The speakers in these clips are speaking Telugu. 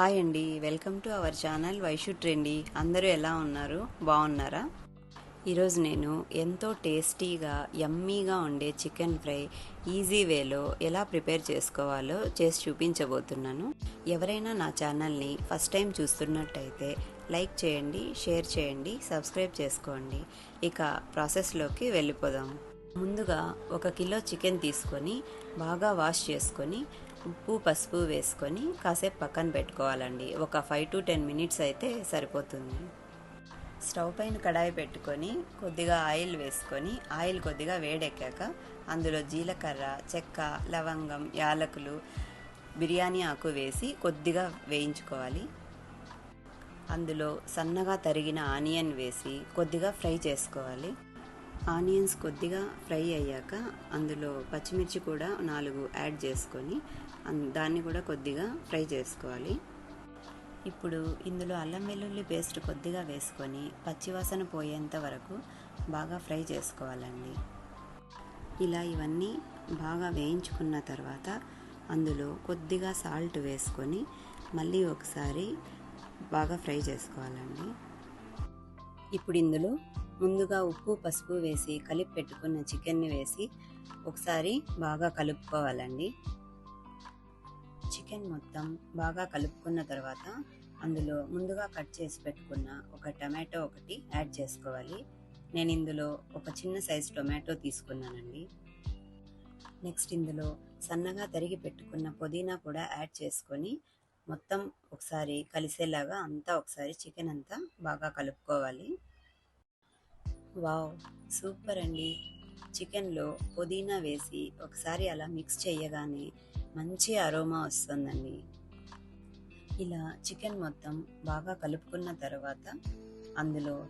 హాయ్ అండి. Welcome to our channel Vaishu Trendy. అందరూ ఎలా ఉన్నారు? బాగున్నారా? ఈరోజు నేను ఎంతో టేస్టీగా యమ్మీగా ఉండే చికెన్ ఫ్రై ఈజీ వేలో ఎలా ప్రిపేర్ చేసుకోవాలో చేసి చూపించబోతున్నాను. ఎవరైనా నా ఛానల్ని ఫస్ట్ టైం చూస్తున్నట్టయితే లైక్ చేయండి షేర్ చేయండి సబ్స్క్రైబ్ చేసుకోండి. ఇక ప్రాసెస్లోకి వెళ్ళిపోదాం. ముందుగా ఒక కిలో చికెన్ తీసుకొని బాగా వాష్ చేసుకొని ఉప్పు పసుపు వేసుకొని కాసేపు పక్కన పెట్టుకోవాలండి. ఒక ఫైవ్ టు టెన్ మినిట్స్ అయితే సరిపోతుంది. స్టవ్ పైన కడాయి పెట్టుకొని కొద్దిగా ఆయిల్ వేసుకొని ఆయిల్ కొద్దిగా వేడెక్కాక అందులో జీలకర్ర చెక్క లవంగం యాలకులు బిర్యానీ ఆకు వేసి కొద్దిగా వేయించుకోవాలి. అందులో సన్నగా తరిగిన ఆనియన్ వేసి కొద్దిగా ఫ్రై చేసుకోవాలి. ఆనియన్స్ కొద్దిగా ఫ్రై అయ్యాక అందులో పచ్చిమిర్చి కూడా నాలుగు యాడ్ చేసుకొని దాన్ని కూడా కొద్దిగా ఫ్రై చేసుకోవాలి. ఇప్పుడు ఇందులో అల్లం వెల్లుల్లి పేస్ట్ కొద్దిగా వేసుకొని పచ్చివాసన పోయేంత వరకు బాగా ఫ్రై చేసుకోవాలండి. ఇలా ఇవన్నీ బాగా వేయించుకున్న తర్వాత అందులో కొద్దిగా సాల్ట్ వేసుకొని మళ్ళీ ఒకసారి బాగా ఫ్రై చేసుకోవాలండి. ఇప్పుడు ఇందులో ముందుగా ఉప్పు పసుపు వేసి కలిపి పెట్టుకున్న చికెన్ని వేసి ఒకసారి బాగా కలుపుకోవాలండి. చికెన్ మొత్తం బాగా కలుపుకున్న తర్వాత అందులో ముందుగా కట్ చేసి పెట్టుకున్న ఒక టమాటో ఒకటి యాడ్ చేసుకోవాలి. నేను ఇందులో ఒక చిన్న సైజ్ టొమాటో తీసుకున్నానండి. నెక్స్ట్ ఇందులో సన్నగా తరిగి పెట్టుకున్న పుదీనా కూడా యాడ్ చేసుకొని మొత్తం ఒకసారి కలిసేలాగా అంతా ఒకసారి చికెన్ అంతా బాగా కలుపుకోవాలి. వావ్ సూపర్ అండి. చికెన్లో పుదీనా వేసి ఒకసారి అలా మిక్స్ చేయగానే మంచి అరోమా వస్తుందండి. ఇలా చికెన్ మొత్తం బాగా కలుపుకున్న తర్వాత అందులో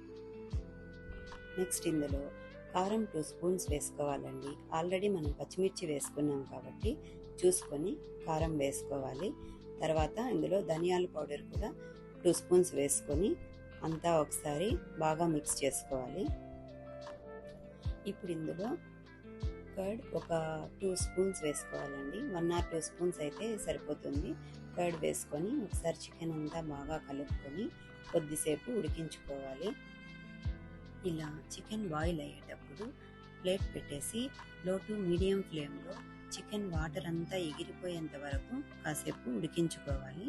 నెక్స్ట్ ఇందులో కారం టూ స్పూన్స్ వేసుకోవాలండి. ఆల్రెడీ మనం పచ్చిమిర్చి వేసుకున్నాం కాబట్టి చూసుకొని కారం వేసుకోవాలి. తర్వాత ఇందులో ధనియాల పౌడర్ కూడా టూ స్పూన్స్ వేసుకొని అంతా ఒకసారి బాగా మిక్స్ చేసుకోవాలి. ఇప్పుడు ఇందులో కర్డ్ ఒక టూ స్పూన్స్ వేసుకోవాలండి. వన్ ఆర్ టూ స్పూన్స్ అయితే సరిపోతుంది. కర్డ్ వేసుకొని ఒకసారి చికెన్ అంతా బాగా కలుపుకొని కొద్దిసేపు ఉడికించుకోవాలి. ఇలా చికెన్ బాయిల్ అయ్యేటప్పుడు ప్లేట్ పెట్టేసి లో టు మీడియం ఫ్లేమ్లో చికెన్ వాటర్ అంతా ఎగిరిపోయేంత వరకు కాసేపు ఉడికించుకోవాలి.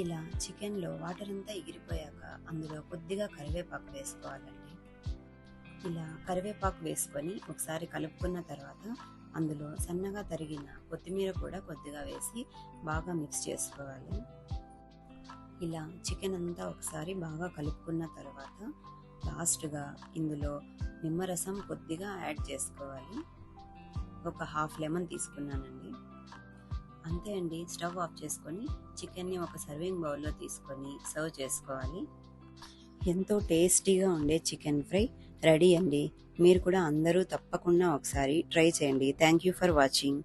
ఇలా చికెన్లో వాటర్ అంతా ఎగిరిపోయాక అందులో కొద్దిగా కరివేపాకు వేసుకోవాలండి. ఇలా కరివేపాకు వేసుకొని ఒకసారి కలుపుకున్న తర్వాత అందులో సన్నగా తరిగిన కొత్తిమీర కూడా కొద్దిగా వేసి బాగా మిక్స్ చేసుకోవాలి. ఇలా చికెన్ అంతా ఒకసారి బాగా కలుపుకున్న తర్వాత లాస్ట్గా ఇందులో నిమ్మరసం కొద్దిగా యాడ్ చేసుకోవాలి. ఒక హాఫ్ లెమన్ తీసుకున్నానండి. అంతే అండి స్టవ్ ఆఫ్ చేసుకొని చికెన్ని ఒక సర్వింగ్ బౌల్లో తీసుకొని సర్వ్ చేసుకోవాలి. ఎంతో టేస్టీగా ఉండే చికెన్ ఫ్రై. రెడీ అండి. మీరు కూడా అందరూ తప్పకుండా ఒకసారి ట్రై చేయండి. Thank you for watching